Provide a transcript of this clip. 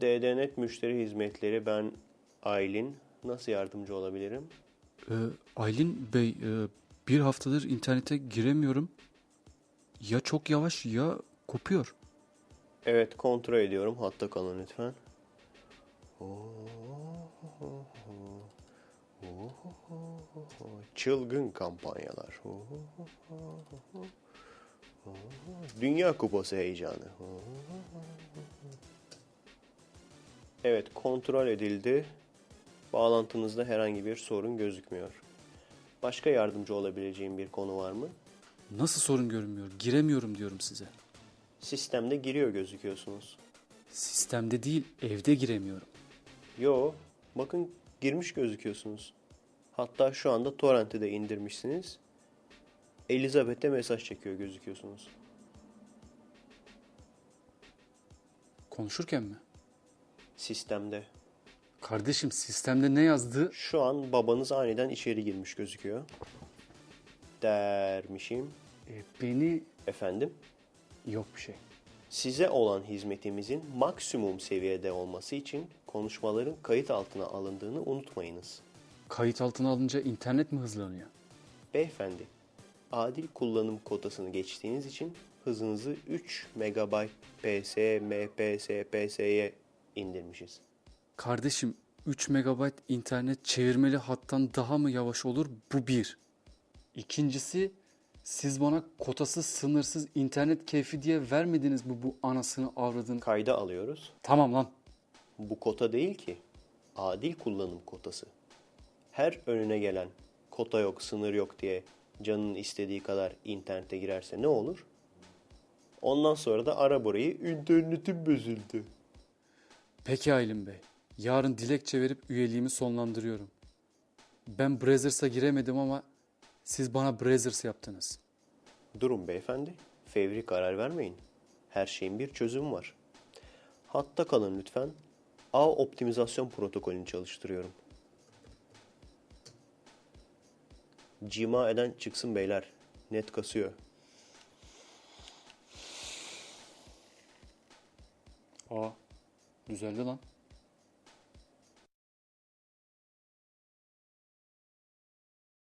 DDNet müşteri hizmetleri ben Aylin. Nasıl yardımcı olabilirim? Ee, Aylin Bey, e, bir haftadır internete giremiyorum. Ya çok yavaş ya kopuyor. Evet kontrol ediyorum. Hatta kalın lütfen. Çılgın kampanyalar. Dünya Kupası heyecanı. Evet kontrol edildi. Bağlantınızda herhangi bir sorun gözükmüyor. Başka yardımcı olabileceğim bir konu var mı? Nasıl sorun görünmüyor? Giremiyorum diyorum size. Sistemde giriyor gözüküyorsunuz. Sistemde değil, evde giremiyorum. Yo, bakın girmiş gözüküyorsunuz. Hatta şu anda torrent'i de indirmişsiniz. Elizabeth'e mesaj çekiyor gözüküyorsunuz. Konuşurken mi? Sistemde. Kardeşim sistemde ne yazdı? Şu an babanız aniden içeri girmiş gözüküyor. Dermişim. E, beni... Efendim, Yok bir şey. size olan hizmetimizin maksimum seviyede olması için konuşmaların kayıt altına alındığını unutmayınız. Kayıt altına alınca internet mi hızlanıyor? Beyefendi, adil kullanım kotasını geçtiğiniz için hızınızı 3 MB PS, MPS, PS'ye indirmişiz. Kardeşim 3 MB internet çevirmeli hattan daha mı yavaş olur? Bu bir. İkincisi siz bana kotasız sınırsız internet keyfi diye vermediniz mi bu anasını avradın? Kayda alıyoruz. Tamam lan. Bu kota değil ki. Adil kullanım kotası. Her önüne gelen kota yok, sınır yok diye canının istediği kadar internete girerse ne olur? Ondan sonra da ara burayı internetim bozuldu. Peki Aylin Bey. Yarın dilekçe verip üyeliğimi sonlandırıyorum. Ben Brazzers'a giremedim ama siz bana Brazzers yaptınız. Durun beyefendi. Fevri karar vermeyin. Her şeyin bir çözümü var. Hatta kalın lütfen. Ağ optimizasyon protokolünü çalıştırıyorum. Cima eden çıksın beyler. Net kasıyor. Aa, düzeldi lan.